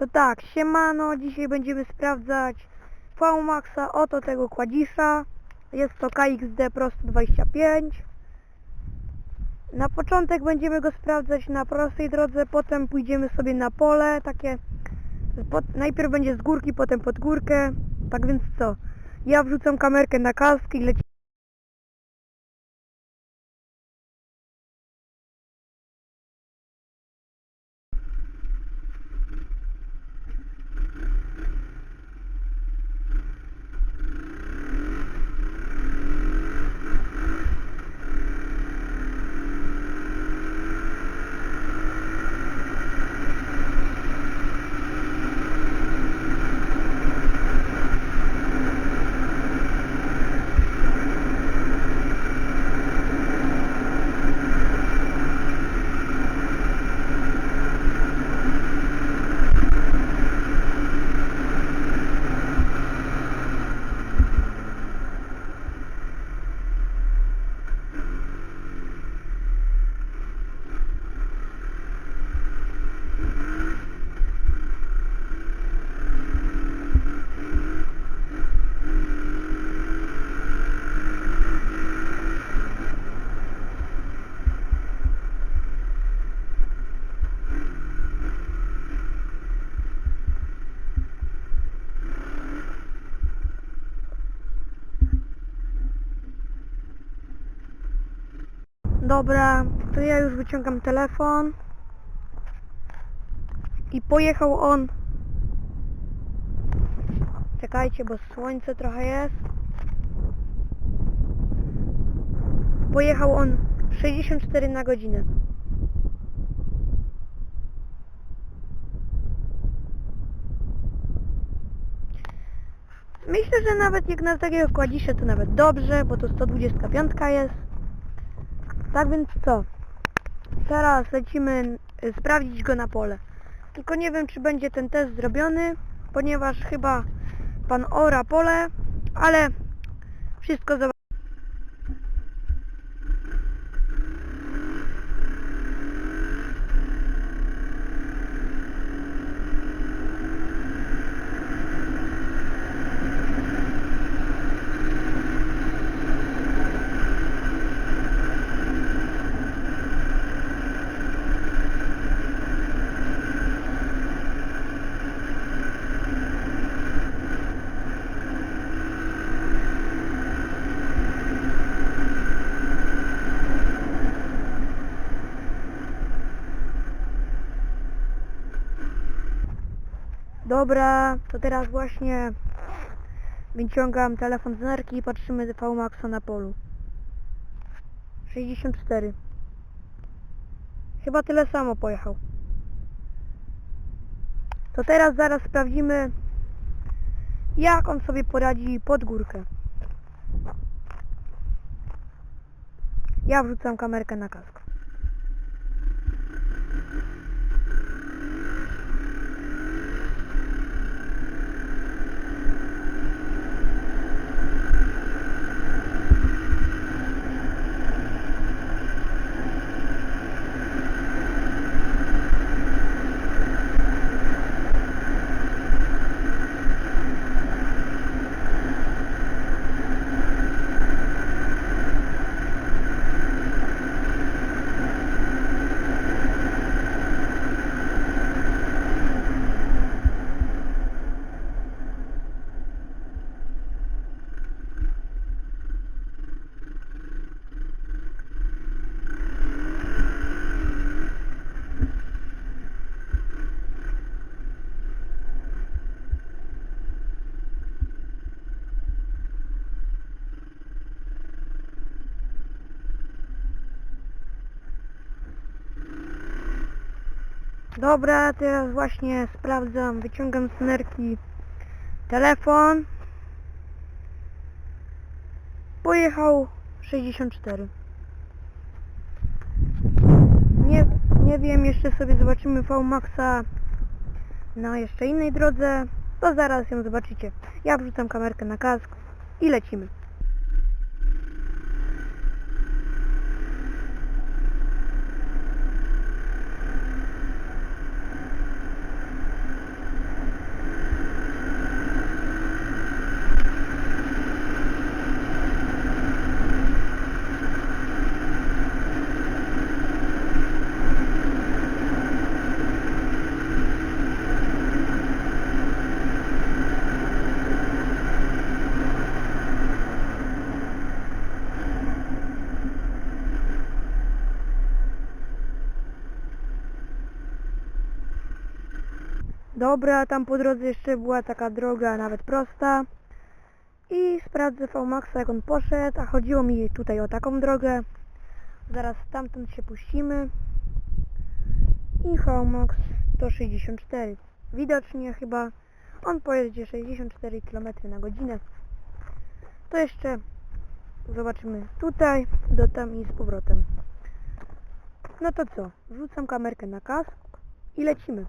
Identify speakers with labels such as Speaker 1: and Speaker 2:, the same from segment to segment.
Speaker 1: To tak, siemano, dzisiaj będziemy sprawdzać VMAXa, oto tego kładzisza. Jest to KXD Pro 125. Na początek będziemy go sprawdzać na prostej drodze, potem pójdziemy sobie na pole, takie... Najpierw będzie z górki, potem pod górkę. Tak więc co? Ja wrzucam kamerkę na kask i leci... Dobra, to ja już wyciągam telefon. I pojechał on. Czekajcie, bo słońce trochę jest. Pojechał on 64 na godzinę. Myślę, że nawet jak na takiego kładzisze to nawet dobrze, bo to 125 jest. Tak więc co? Teraz lecimy y, sprawdzić go na pole. Tylko nie wiem, czy będzie ten test zrobiony, ponieważ chyba pan ora pole, ale wszystko zobaczymy. Dobra, to teraz właśnie wyciągam telefon z nerki i patrzymy VMAXa na polu. 64. Chyba tyle samo pojechał. To teraz zaraz sprawdzimy jak on sobie poradzi pod górkę. Ja wrzucam kamerkę na kask. Dobra, teraz właśnie sprawdzam, wyciągam z nerki telefon. Pojechał 64. Nie, nie wiem, jeszcze sobie zobaczymy VMAXa na jeszcze innej drodze. To zaraz ją zobaczycie. Ja wrzucam kamerkę na kask i lecimy. Dobra, tam po drodze jeszcze była taka droga, nawet prosta. I sprawdzę VMAXa jak on poszedł, a chodziło mi tutaj o taką drogę. Zaraz stamtąd się puścimy. I VMAX 164. Widocznie chyba on pojedzie 64 km na godzinę. To jeszcze zobaczymy tutaj, do tam i z powrotem. No to co? Wrzucam kamerkę na kask i lecimy.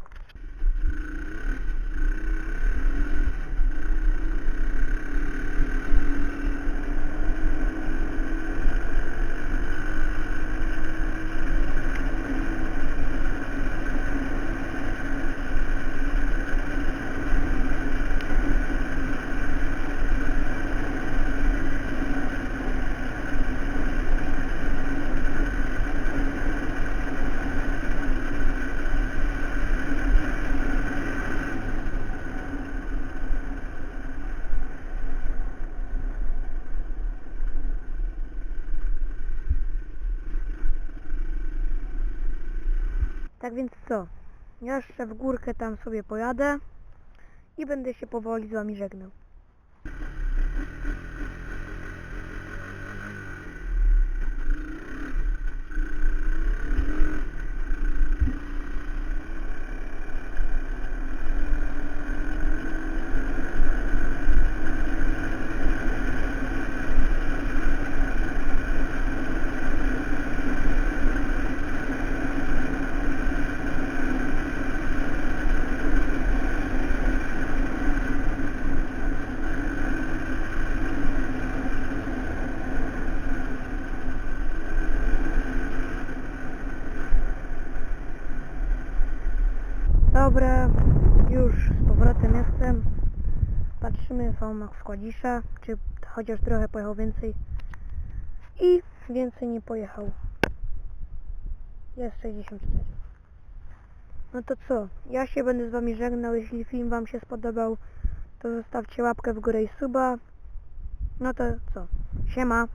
Speaker 1: Tak więc co? Ja jeszcze w górkę tam sobie pojadę i będę się powoli z wami żegnał. Dobra, już z powrotem jestem. Patrzymy VMAX składisza, czy chociaż trochę pojechał więcej. I więcej nie pojechał. Jest 64. No to co? Ja się będę z wami żegnał. Jeśli film wam się spodobał, to zostawcie łapkę w górę i suba. No to co? Siema.